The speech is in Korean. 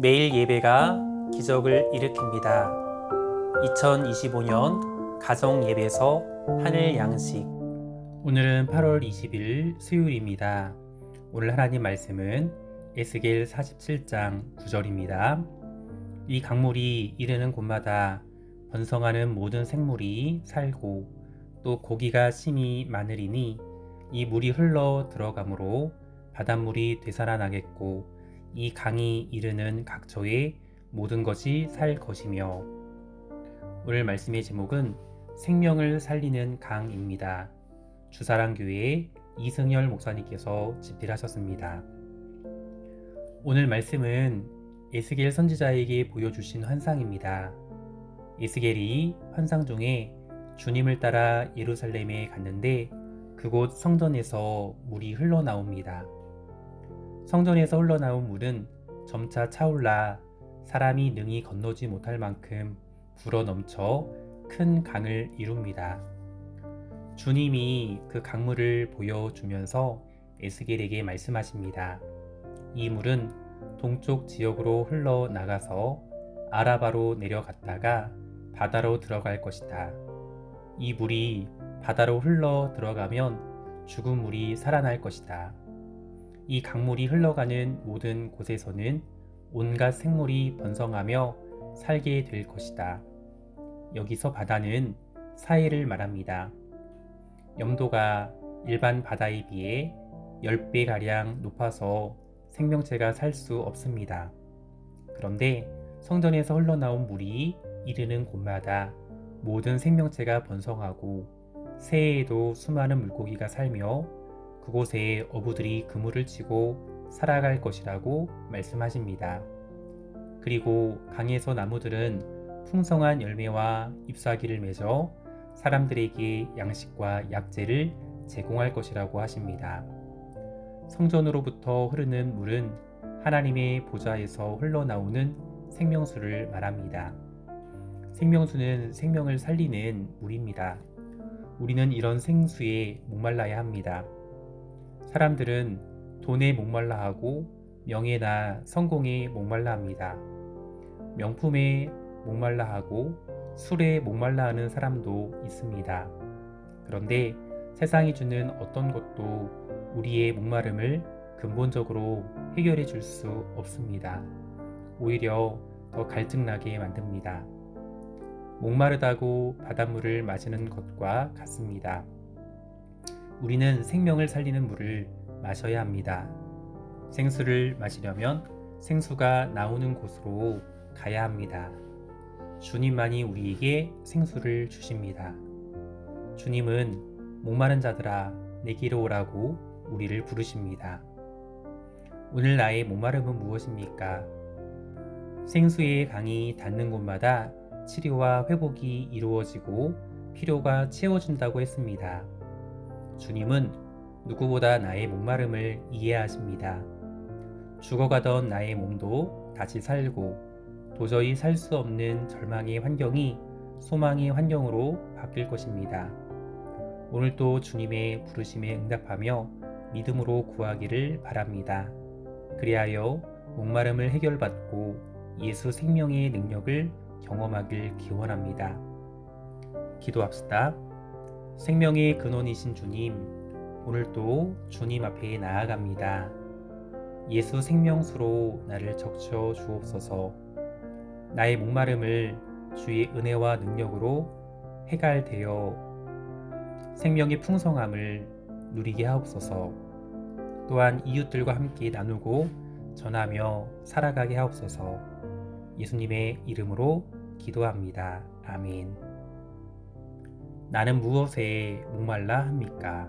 매일 예배가 기적을 일으킵니다. 2025년 가정 예배에서 하늘 양식. 오늘은 8월 20일 수요일입니다. 오늘 하나님 말씀은 에스겔 47장 9절입니다. 이 강물이 이르는 곳마다 번성하는 모든 생물이 살고 또 고기가 심히 많으리니 이 물이 흘러 들어가므로 바닷물이 되살아나겠고 이 강이 이르는 각처에 모든 것이 살 것이며 오늘 말씀의 제목은 생명을 살리는 강입니다. 주사랑교회 이승열 목사님께서 집필하셨습니다. 오늘 말씀은 에스겔 선지자에게 보여주신 환상입니다. 에스겔이 환상 중에 주님을 따라 예루살렘에 갔는데 그곳 성전에서 물이 흘러나옵니다. 성전에서 흘러나온 물은 점차 차올라 사람이 능히 건너지 못할 만큼 불어 넘쳐 큰 강을 이룹니다. 주님이 그 강물을 보여주면서 에스겔에게 말씀하십니다. 이 물은 동쪽 지역으로 흘러나가서 아라바로 내려갔다가 바다로 들어갈 것이다. 이 물이 바다로 흘러 들어가면 죽은 물이 살아날 것이다. 이 강물이 흘러가는 모든 곳에서는 온갖 생물이 번성하며 살게 될 것이다. 여기서 바다는 사해를 말합니다. 염도가 일반 바다에 비해 10배가량 높아서 생명체가 살 수 없습니다. 그런데 성전에서 흘러나온 물이 이르는 곳마다 모든 생명체가 번성하고 새해에도 수많은 물고기가 살며 그곳에 어부들이 그물을 치고 살아갈 것이라고 말씀하십니다. 그리고 강에서 나무들은 풍성한 열매와 잎사귀를 맺어 사람들에게 양식과 약재를 제공할 것이라고 하십니다. 성전으로부터 흐르는 물은 하나님의 보좌에서 흘러나오는 생명수를 말합니다. 생명수는 생명을 살리는 물입니다. 우리는 이런 생수에 목말라야 합니다. 사람들은 돈에 목말라 하고 명예나 성공에 목말라 합니다. 명품에 목말라 하고 술에 목말라 하는 사람도 있습니다. 그런데 세상이 주는 어떤 것도 우리의 목마름을 근본적으로 해결해 줄 수 없습니다. 오히려 더 갈증나게 만듭니다. 목마르다고 바닷물을 마시는 것과 같습니다. 우리는 생명을 살리는 물을 마셔야 합니다. 생수를 마시려면 생수가 나오는 곳으로 가야 합니다. 주님만이 우리에게 생수를 주십니다. 주님은 목마른 자들아 내게로 오라고 우리를 부르십니다. 오늘 나의 목마름은 무엇입니까? 생수의 강이 닿는 곳마다 치료와 회복이 이루어지고 필요가 채워진다고 했습니다. 주님은 누구보다 나의 목마름을 이해하십니다. 죽어가던 나의 몸도 다시 살고 도저히 살 수 없는 절망의 환경이 소망의 환경으로 바뀔 것입니다. 오늘도 주님의 부르심에 응답하며 믿음으로 구하기를 바랍니다. 그리하여 목마름을 해결받고 예수 생명의 능력을 경험하길 기원합니다. 기도합시다. 생명의 근원이신 주님, 오늘도 주님 앞에 나아갑니다. 예수 생명수로 나를 적셔 주옵소서. 나의 목마름을 주의 은혜와 능력으로 해갈되어 생명의 풍성함을 누리게 하옵소서. 또한 이웃들과 함께 나누고 전하며 살아가게 하옵소서. 예수님의 이름으로 기도합니다. 아멘. 나는 무엇에 목말라 합니까?